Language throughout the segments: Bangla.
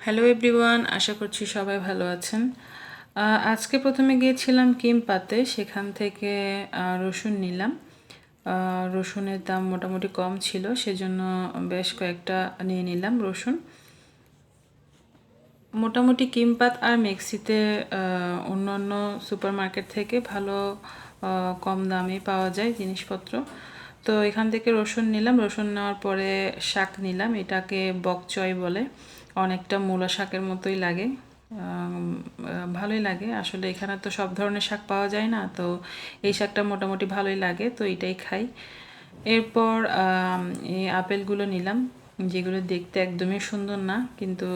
হ্যালো এভরিওয়ান আশা করছি সবাই ভালো আছেন। আজকে প্রথমে গিয়েছিলাম কিম পাতে সেখান থেকে রসুন নিলাম। রসুনের দাম মোটামুটি কম ছিল সেজন্য বেশ কয়েকটা নিয়ে নিলাম রসুন। মোটামুটি কিমপাত আর মেক্সিতে আহ, অন্যান্য সুপার মার্কেট থেকে ভালো কম দামে পাওয়া যায় জিনিসপত্র। তো এখান থেকে রসুন নিলাম। রসুন নেওয়ার পরে শাক নিলাম। এটাকে বকচয় বলে। অনেকটা মূলা শাকের মতোই লাগে। ভালোই লাগে। আসলে এখানে তো সব ধরনের শাক পাওয়া যায় না, তো এই শাকটা মোটামুটি ভালোই লাগে, তো এটাই খাই। এরপর এই আপেলগুলো নিলাম, যেগুলো দেখতে একদমই সুন্দর না, কিন্তু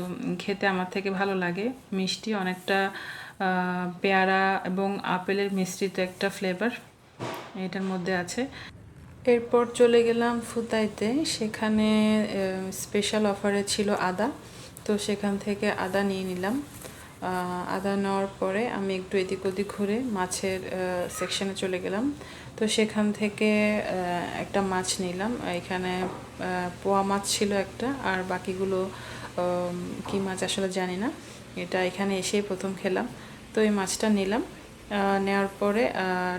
খেতে আমার থেকে ভালো লাগে। মিষ্টি অনেকটা পেয়ারা এবং আপেলের মিশ্রিত একটা ফ্লেভার এটার মধ্যে আছে। এরপর চলে গেলাম ফুতাইতে। সেখানে স্পেশাল অফারে ছিল আদা। তো সেখান থেকে আদা নিয়ে নিলাম। আদা নেওয়ার পরে আমি একটু এদিক ওদিক ঘুরে মাছের সেকশনে চলে গেলাম। তো সেখান থেকে একটা মাছ নিলাম। এখানে পোয়া মাছ ছিল একটা, আর বাকিগুলো কি মাছ আসলে জানি না। এটা এখানে এসেই প্রথম খেলাম। তো এই মাছটা নিলাম। নেওয়ার পরে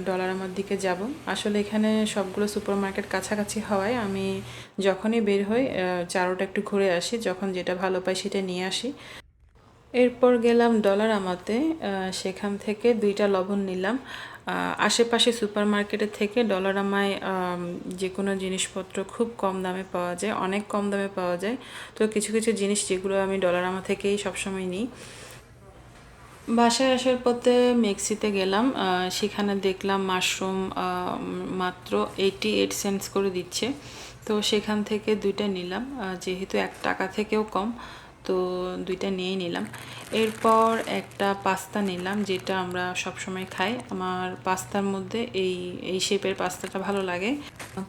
ডলার আমার দিকে যাব। আসলে এখানে সবগুলো সুপার মার্কেট কাছাকাছি হওয়ায় আমি যখনই বের হই চারোটা একটু ঘুরে আসি, যখন যেটা ভালো পাই সেটা নিয়ে আসি। এরপর গেলাম ডলার আমাতে সেখান থেকে দুইটা লবণ নিলাম। আশেপাশে সুপার মার্কেটের থেকে ডলার আমায় যে কোনো জিনিসপত্র খুব কম দামে পাওয়া যায়, অনেক কম দামে পাওয়া যায়। তো কিছু কিছু জিনিস যেগুলো আমি ডলার আমা থেকেই সবসময় নিই। বাসায় আসার পথে মেক্সিতে গেলাম সেখানে দেখলাম মাশরুম মাত্র এইটি এইট সেন্টস করে দিচ্ছে। তো সেখান থেকে দুইটা নিলাম যেহেতু এক টাকা থেকেও কম, তো দুইটা নিয়েই নিলাম। এরপর একটা পাস্তা নিলাম, যেটা আমরা সবসময় খাই। আমার পাস্তার মধ্যে এই এই শেপের পাস্তাটা ভালো লাগে।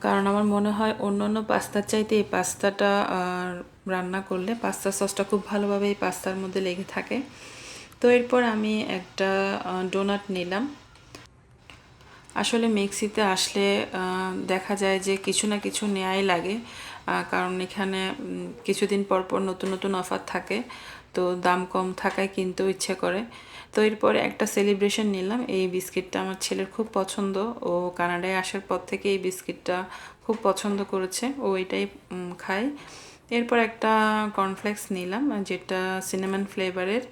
কারণ আমার মনে হয় অন্য অন্য পাস্তার চাইতে এই পাস্তাটা রান্না করলে পাস্তা সসটা খুব ভালোভাবে এই পাস্তার মধ্যে লেগে থাকে। তো এরপর আমি একটা ডোনাট নিলাম। আসলে মেক্সিতে আসলে দেখা যায় যে কিছু না কিছু নেয়াই লাগে কারণ এখানে কিছুদিন পর পর নতুন নতুন অফার থাকে, তো দাম কম থাকায় কিনতেও ইচ্ছে করে। তো এরপরে একটা সেলিব্রেশন নিলাম, এই বিস্কিটটা আমার ছেলের খুব পছন্দ, ও কানাডায় আসার পর থেকে এই বিস্কিটটা খুব পছন্দ করেছে, ও এটাই খায়। এরপর একটা কর্নফ্লেক্স নিলাম, যেটা সিনেমান ফ্লেভারের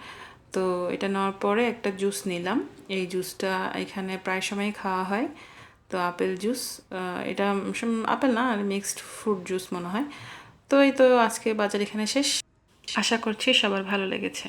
তো এটা নেওয়ার পরে একটা জুস নিলাম। এই জুসটা এখানে প্রায় সময় খাওয়া হয়। তো আপেল জুস এটা আপেল না মিক্সড ফ্রুট জুস মনে হয়। তো এই তো আজকে বাজার এখানে শেষ। আশা করছি সবার ভালো লেগেছে।